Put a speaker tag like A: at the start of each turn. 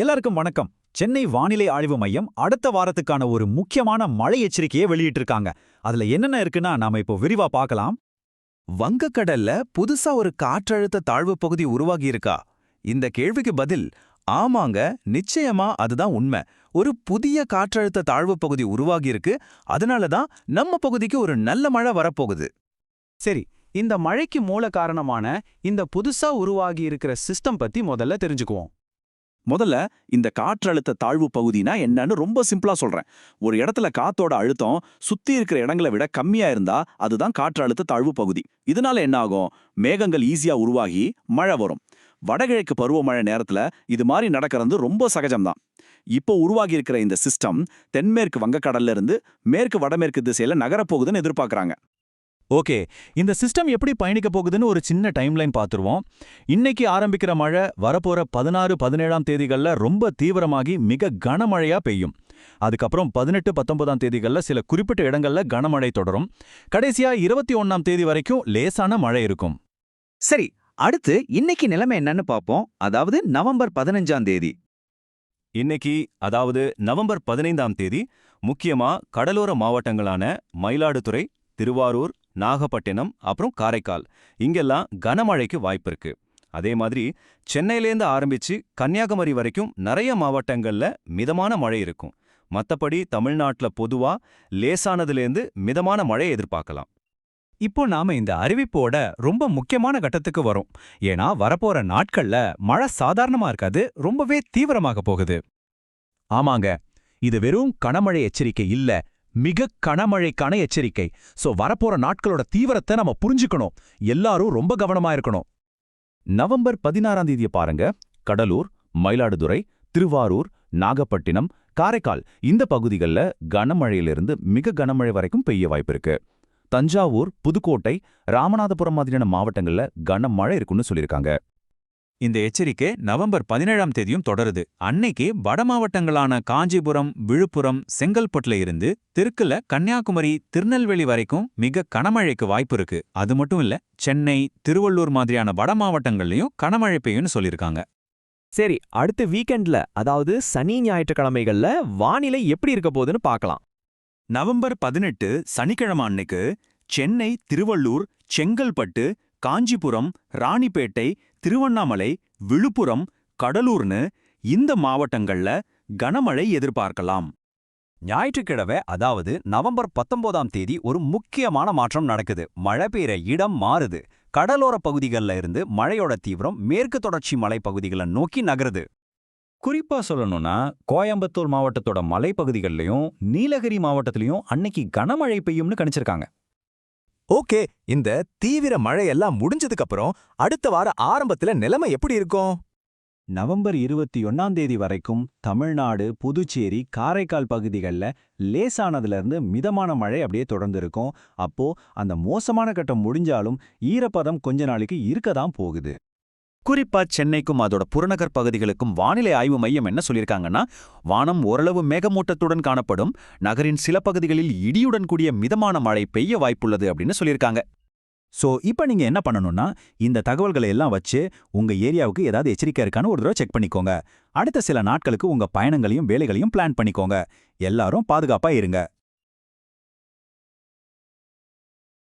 A: எல்லாருக்கும் வணக்கம். சென்னை வானிலை ஆய்வு மையம் அடுத்த வாரத்துக்கான ஒரு முக்கியமான மழை எச்சரிக்கையை வெளியிட்டிருக்காங்க. அதுல என்னென்ன இருக்குன்னா நாம இப்போ விரிவா பார்க்கலாம்.
B: வங்கக்கடல்ல புதுசா ஒரு காற்றழுத்த தாழ்வு பகுதி உருவாகி இருக்கா இந்த கேள்விக்கு பதில் ஆமாங்க நிச்சயமா அதுதான் உண்மை. ஒரு புதிய காற்றழுத்த தாழ்வு பகுதி உருவாகியிருக்கு. அதனால தான் நம்ம பகுதிக்கு ஒரு நல்ல மழை வரப்போகுது.
C: சரி இந்த மழைக்கு மூல காரணமான இந்த புதுசா உருவாகி இருக்கிற சிஸ்டம் பத்தி முதல்ல தெரிஞ்சுக்குவோம்.
B: முதல்ல இந்த காற்றழுத்த தாழ்வு பகுதினா என்னன்னு ரொம்ப சிம்பிளா சொல்றேன். ஒரு இடத்துல காத்தோட அழுத்தம் சுத்தி இருக்கிற இடங்களை விட கம்மியா இருந்தா அதுதான் காற்றழுத்த தாழ்வு பகுதி. இதனால என்ன ஆகும்? மேகங்கள் ஈஸியா உருவாகி மழை வரும். வடகிழக்கு பருவமழை நேரத்துல இது மாதிரி நடக்கிறது ரொம்ப சகஜம்தான். இப்போ உருவாகி இருக்கிற இந்த சிஸ்டம் தென்மேற்கு வங்கக்கடல்ல இருந்து மேற்கு வடமேற்கு திசையில நகரப்போகுதுன்னு எதிர்பார்க்கறாங்க.
A: ஓகே இந்த சிஸ்டம் எப்படி பயணிக்க போகுதுன்னு ஒரு சின்ன டைம்லைன் பார்த்துருவோம். இன்னைக்கு ஆரம்பிக்கிற மழை வரப்போற பதினாறு பதினேழாம் தேதிகள்ல ரொம்ப தீவிரமாகி மிக கனமழையா பெய்யும். அதுக்கப்புறம் பதினெட்டு பத்தொன்பதாம் தேதிகள்ல சில குறிப்பிட்ட இடங்கள்ல கனமழை தொடரும். கடைசியா இருபத்தி ஒன்னாம் தேதி வரைக்கும் லேசான மழை இருக்கும்.
D: சரி அடுத்து இன்னைக்கு நிலைமை என்னன்னு பாப்போம் அதாவது நவம்பர் பதினஞ்சாம் தேதி.
E: இன்னைக்கு அதாவது நவம்பர் பதினைந்தாம் தேதி முக்கியமா கடலோர மாவட்டங்களான மயிலாடுதுறை திருவாரூர் நாகப்பட்டினம் அப்புறம் காரைக்கால். இங்கெல்லாம் கனமழைக்கு வாய்ப்பு இருக்கு. அதே மாதிரி சென்னையிலேருந்து ஆரம்பிச்சு கன்னியாகுமரி வரைக்கும் நிறைய மாவட்டங்கள்ல மிதமான மழை இருக்கும். மத்தபடி தமிழ்நாட்டுல பொதுவா லேசானதுலேருந்து மிதமான மழையை எதிர்பார்க்கலாம்.
A: இப்போ நாம இந்த அறிவிப்போட ரொம்ப முக்கியமான கட்டத்துக்கு வரும். ஏன்னா வரப்போற நாட்கள்ல மழை சாதாரணமா இருக்காது ரொம்பவே தீவிரமாக போகுது. ஆமாங்க இது வெறும் கனமழை எச்சரிக்கை இல்ல. மிக கனமழைக்கான எச்சரிக்கை. சோ வரப்போற நாட்களோட தீவிரத்தை நம்ம புரிஞ்சுக்கணும். எல்லாரும் ரொம்ப கவனமா இருக்கணும்.
E: நவம்பர் பதினாறாம் தேதியை பாருங்க. கடலூர் மயிலாடுதுறை திருவாரூர் நாகப்பட்டினம் காரைக்கால் இந்த பகுதிகளில் கனமழையிலிருந்து மிக கனமழை வரைக்கும் பெய்ய வாய்ப்பிருக்கு தஞ்சாவூர் புதுக்கோட்டை ராமநாதபுரம் மாதிரியான மாவட்டங்கள்ல கனமழை இருக்குன்னு சொல்லியிருக்காங்க.
A: இந்த எச்சரிக்கை நவம்பர் பதினேழாம் தேதியும் தொடருது. அன்னைக்கு வட மாவட்டங்களான காஞ்சிபுரம் விழுப்புரம் செங்கல்பட்டுல இருந்து தெற்குல கன்னியாகுமரி திருநெல்வேலி வரைக்கும் மிக கனமழைக்கு வாய்ப்பு இருக்கு. அது மட்டும் இல்ல சென்னை திருவள்ளூர் மாதிரியான வட மாவட்டங்கள்லயும் கனமழை பெய்யும்னு சொல்லியிருக்காங்க
F: சரி அடுத்த வீக்கெண்ட்ல அதாவது சனி ஞாயிற்றுக்கிழமைகள்ல வானிலை எப்படி இருக்க போகுதுன்னு பார்க்கலாம்.
B: நவம்பர் பதினெட்டு சனிக்கிழமை அன்னைக்கு சென்னை திருவள்ளூர் செங்கல்பட்டு காஞ்சிபுரம் ராணிப்பேட்டை திருவண்ணாமலை விழுப்புரம் கடலூர்னு இந்த மாவட்டங்கள்ல கனமழை எதிர்பார்க்கலாம்.
A: ஞாயிற்றுக்கிழமை அதாவது நவம்பர் பத்தொன்பதாம் தேதி ஒரு முக்கியமான மாற்றம் நடக்குது. மழை பெய்யற இடம் மாறுது. கடலோர பகுதிகளில் இருந்து மழையோட தீவிரம் மேற்கு தொடர்ச்சி மலைப்பகுதிகளை நோக்கி நகருது. குறிப்பா சொல்லணும்னா கோயம்புத்தூர் மாவட்டத்தோட மலைப்பகுதிகள்லயும் நீலகிரி மாவட்டத்திலையும் அன்னைக்கு கனமழை பெய்யும்னு கணிச்சிருக்காங்க.
G: ஓகே இந்த தீவிர மழையெல்லாம் முடிஞ்சதுக்கு அப்புறம் அடுத்த வார ஆரம்பத்துல நிலைமை எப்படி இருக்கும்?
C: நவம்பர் இருபத்தி ஒன்னாம் தேதி வரைக்கும் தமிழ்நாடு புதுச்சேரி காரைக்கால் பகுதிகளில் லேசானதுல இருந்து மிதமான மழை அப்படியே தொடர்ந்து இருக்கும் அப்போ அந்த மோசமான கட்டம் முடிஞ்சாலும் ஈரப்பதம் கொஞ்ச நாளைக்கு இருக்க தான் போகுது.
B: குறிப்பா சென்னைக்கும் அதோட புறநகர் பகுதிகளுக்கும் வானிலை ஆய்வு மையம் என்ன சொல்லியிருக்காங்கன்னா வானம் ஓரளவு மேகமூட்டத்துடன் காணப்படும் நகரின் சில பகுதிகளில் இடியுடன் கூடிய மிதமான மழை பெய்ய வாய்ப்புள்ளது அப்படின்னு சொல்லியிருக்காங்க.
A: சோ இப்போ நீங்க என்ன பண்ணணும்னா இந்த தகவல்களை எல்லாம் வச்சு உங்க ஏரியாவுக்கு ஏதாவது எச்சரிக்கை இருக்கான்னு ஒரு தடவை செக் பண்ணிக்கோங்க. அடுத்த சில நாட்களுக்கு உங்க பயணங்களையும் வேலைகளையும் பிளான் பண்ணிக்கோங்க. எல்லாரும் பாதுகாப்பா இருங்க.